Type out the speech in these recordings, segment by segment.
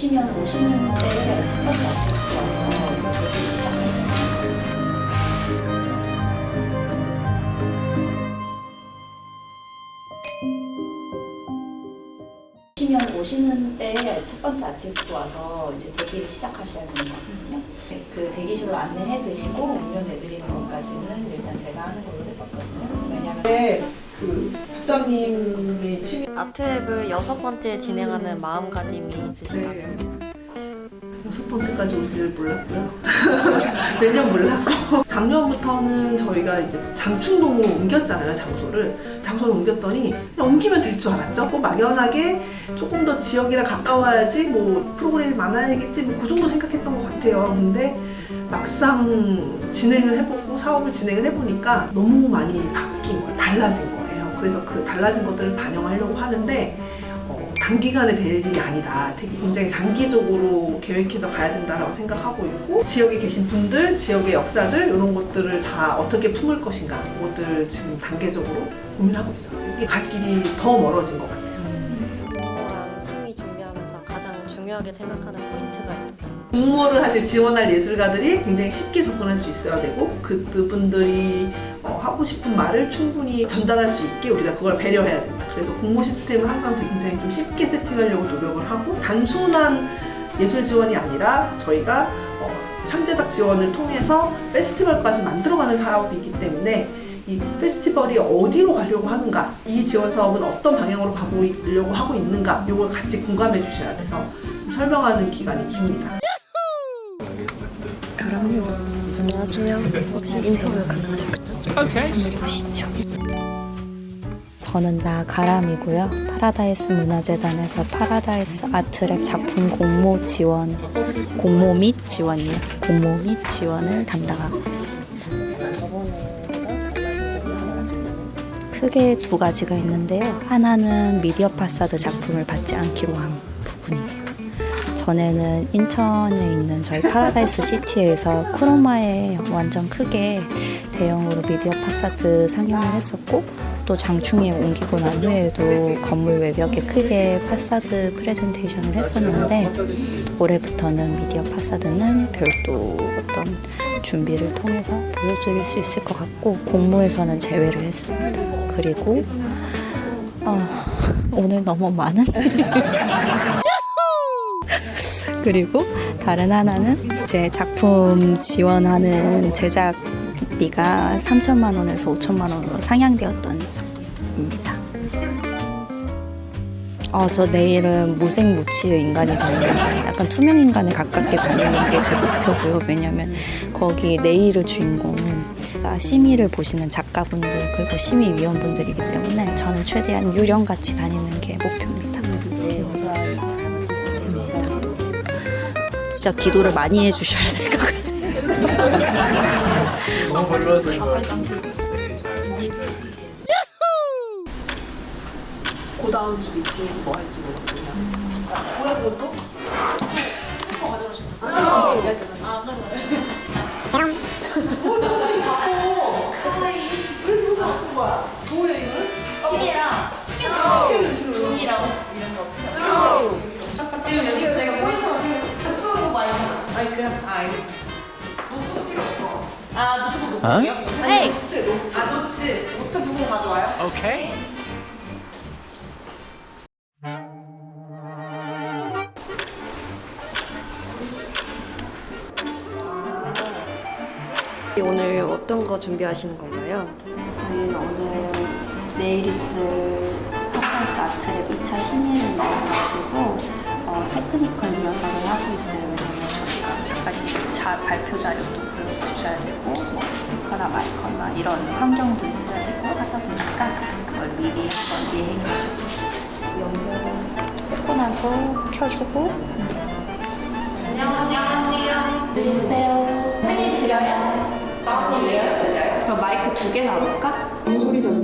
오시면 오시는 번째 아티스트 와서 이제. 오시면 오시는 때에 첫 번째 아티스트 와서 이제 대기를 시작하셔야 되는 거거든요. 그 대기실로 안내해드리고 음료 내드리는 것까지는 일단 제가 하는 걸로 해봤거든요. 왜냐하면 네, 그 부장님이 취미 아트앱을 여섯 번째 진행하는 마음가짐이 있으시다면 첫 번째까지 올 줄 몰랐고요. 매년 몰랐고 작년부터는 저희가 이제 장충동으로 옮겼잖아요 장소를 장소를 옮겼더니 그냥 옮기면 될 줄 알았죠. 꼭 막연하게 조금 더 지역이랑 가까워야지 뭐 프로그램이 많아야겠지 뭐 그 정도 생각했던 것 같아요. 근데 막상 진행을 해보고 사업을 진행을 해보니까 너무 많이 바뀐 거예요. 달라진 거예요. 그래서 그 달라진 것들을 반영하려고 하는데 어, 단기간에 될 일이 아니다. 되게 굉장히 장기적으로 계획해서 가야 된다라고 생각하고 있고 지역에 계신 분들, 지역의 역사들 이런 것들을 다 어떻게 품을 것인가 그것들을 지금 단계적으로 고민하고 있어요. 이게 갈 길이 더 멀어진 것 같아요. 심의 준비하면서 가장 중요하게 생각하는 포인트가 있었다면 공모를 사실 지원할 예술가들이 굉장히 쉽게 접근할 수 있어야 되고 그- 그분들이 어, 하고 싶은 말을 충분히 전달할 수 있게 우리가 그걸 배려해야 된다. 그래서 공모 시스템을 항상 굉장히 좀 쉽게 세팅하려고 노력을 하고 단순한 예술 지원이 아니라 저희가 어, 창제작 지원을 통해서 페스티벌까지 만들어가는 사업이기 때문에 이 페스티벌이 어디로 가려고 하는가, 이 지원 사업은 어떤 방향으로 가고 있려고 하고 있는가, 이걸 같이 공감해 주셔야 돼서 좀 설명하는 기간이 깁니다. 그럼요 안녕하세요 혹시 인터뷰 가능하실까요? 보시죠 저는 나가람이고요. 파라다이스 문화재단에서 파라다이스 아트랩 작품 공모 지원, 공모 및 지원이요. 공모 및 지원을 담당하고 있습니다. 크게 두 가지가 있는데요. 하나는 미디어 파사드 작품을 받지 않기로 한 부분이에요. 전에는 인천에 있는 저희 파라다이스 시티에서 크로마에 완전 크게 대형으로 미디어 파사드 상영을 했었고 또 장충에 옮기고 난 후에도 건물 외벽에 크게 파사드 프레젠테이션을 했었는데 올해부터는 미디어 파사드는 별도 어떤 준비를 통해서 보여드릴 수 있을 것 같고 공모에서는 제외를 했습니다. 그리고 어, 오늘 너무 많은 일이 있어요. 그리고 다른 하나는 제 작품 지원하는 제작 비가 3천만 원에서 5천만 원으로 상향되었던 점입니다. 어, 저 내일은 무색무취의 인간이 되는 게 약간 투명 인간에 가깝게 다니는 게 제 목표고요. 왜냐면 거기 내일의 주인공은 심의를 보시는 작가분들 그리고 심의위원분들이기 때문에 저는 최대한 유령같이 다니는 게 목표입니다. 진짜 기도를 많이 해주셔야 될 것 같아요. 너무 별로여서 이거 그 다음 주 미팅 뭐 할지 모르겠네요. 뭐야 그것도? 스피커 가져가시면 아, 아, 안 가져가세요. 아 노트북 노트북이요? 네. 노트, 노트. 아 노트. 노트 부분 가져와요? 오케이 오늘 어떤 거 준비하시는 건가요? 저희는 오늘 내일 있을 파파이스 아트랩 2차 심의를 넣어가지고 어, 테크니컬 리허설을 하고 있어요. 왜냐면 저희가 자, 발표 자료도 주셔야 되고 뭐 스피커나 마이커나 이런 환경도 있어야 되고 하다 보니까 그걸 미리 한번 예행해서 연결을 하고 나서 켜주고 안녕하세요. 들리세요? 들리시려요? 마음님 내려야 되나요? 그럼 마이크 두 개 나올까? 아무 소리도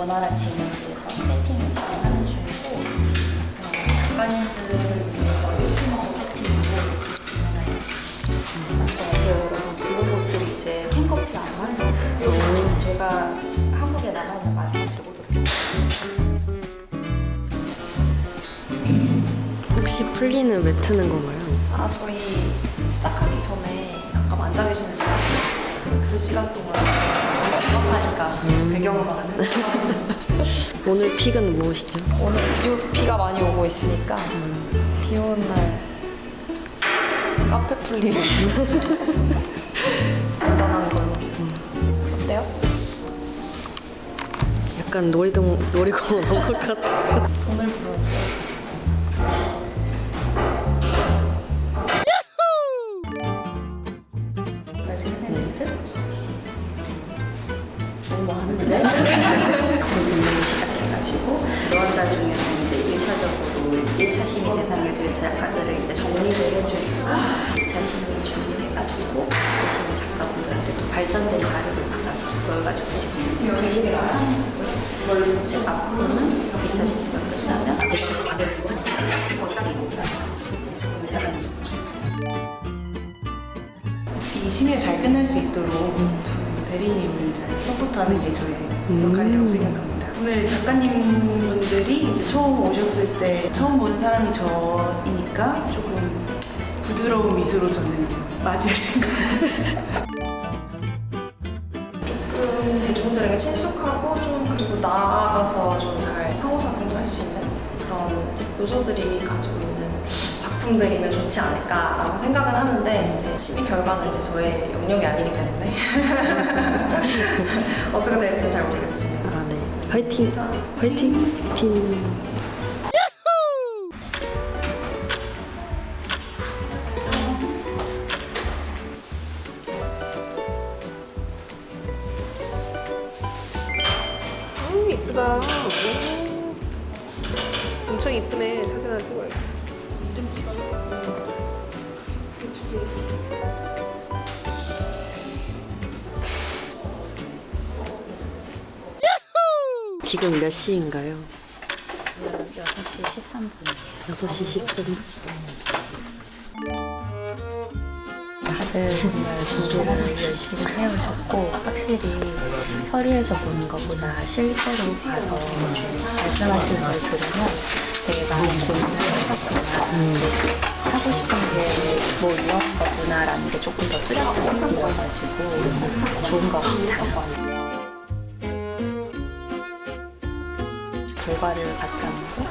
원활한 진행을 위해서 세팅을 진행하는 중이고 어, 작가님들을 위해서 1층에서 세팅하고 진행하고 있습니다. 부른 것들이 이제 캔커피 안 만들어요. 제가 한국에 나가는 마지막 제보들을 혹시 풀리는 왜 트는 건가요? 아 저희 시작하기 전에 잠깐 앉아 계시는 시간 그 시간 동안 답답하니까 배경음악을 살짝 오늘 픽은 무엇이죠? 오늘 비, 비가 많이 오고 있으니까 비 오는 날 카페 풀리를 잔잔한 걸로 어때요? 약간 놀이동 놀이공원 온 것 같아. 오늘 부르는 까지 가지고 유언자 중에서 이제 1차적으로 1차 심의 대상에 대해 작가들을 이제 정리를 해주고 2차 심의 준비해가지고 2차 심의 작가분들한테 또 발전된 자료를 받아서 그걸 가지고 지금 2차 심의를 하는 거고요. 이제 앞으로는 2차 심의가 끝나면 이 심의가 잘 끝날 수 있도록 두 대리님을 잘 서포트하는 게 저의 역할이라고 생각합니다. 오늘 작가님 분들이 이제 처음 오셨을 때 처음 보는 사람이 저이니까 조금 부드러운 미소로 저는 맞이할 생각입니다. 조금 대중들에게 친숙하고 좀 그리고 나아가서 좀 잘 상호작용도 할 수 있는 그런 요소들이 가지고 있는 작품들이면 좋지 않을까라고 생각은 하는데 이제 심의 결과는 이제 저의 영역이 아니기 때문에 어떻게 될지 잘 모르겠습니다. 화이팅. 화이팅. 화이팅. 음 이쁘다. 오. 엄청 이쁘네. 사진 하나 찍어야 지금 몇 시인가요? 6시 13분 6시 13분. 다들 정말 준비를 열심히 해오셨고 확실히 서류에서 보는 것보다 실제로 가서 말씀하시는 걸 들으면 되게 많은 고민을 하셨구나 하고 싶은 게 뭐 이런 거구나라는 게 조금 더 뚜렷하게 보여가지고 좋은 것 같아요 결과를 바탕으로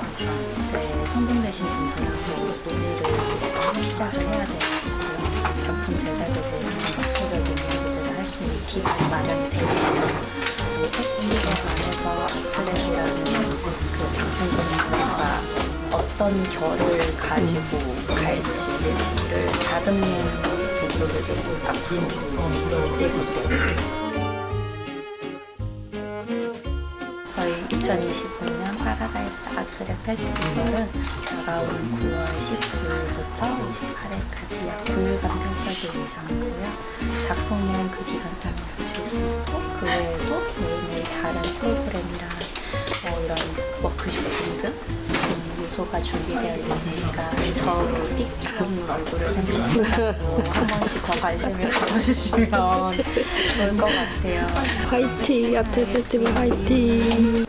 이제 선정되신 분들하고 논의를 시작을 해야 되고요. 작품 제작에 대해서 구체적인 얘기들을 할 수 있는 기반이 마련이 되고요. 또 텍스트가 안에서 아트랩이라는 그 작품들과 어떤 결을 가지고 갈지를 다듬는 부분들이 앞으로 예정되고 있습니다. 저희 2025년 파라다이스 아트랩 페스티벌은 다가오는 9월 19일부터 28일까지 약 9일간 펼쳐질 예정이고요. 작품은 그 기간 동안 보실 수 있고 그 외에도 매일매일 다른 프로그램이랑 뭐 이런 워크숍 등등 음, 요소가 준비되어 있으니까 저 삐끗한 얼굴을 생각하고 한 번씩 더 관심을 가져주시면 좋을 것 같아요. 화이팅. 아트 페스티벌 화이팅.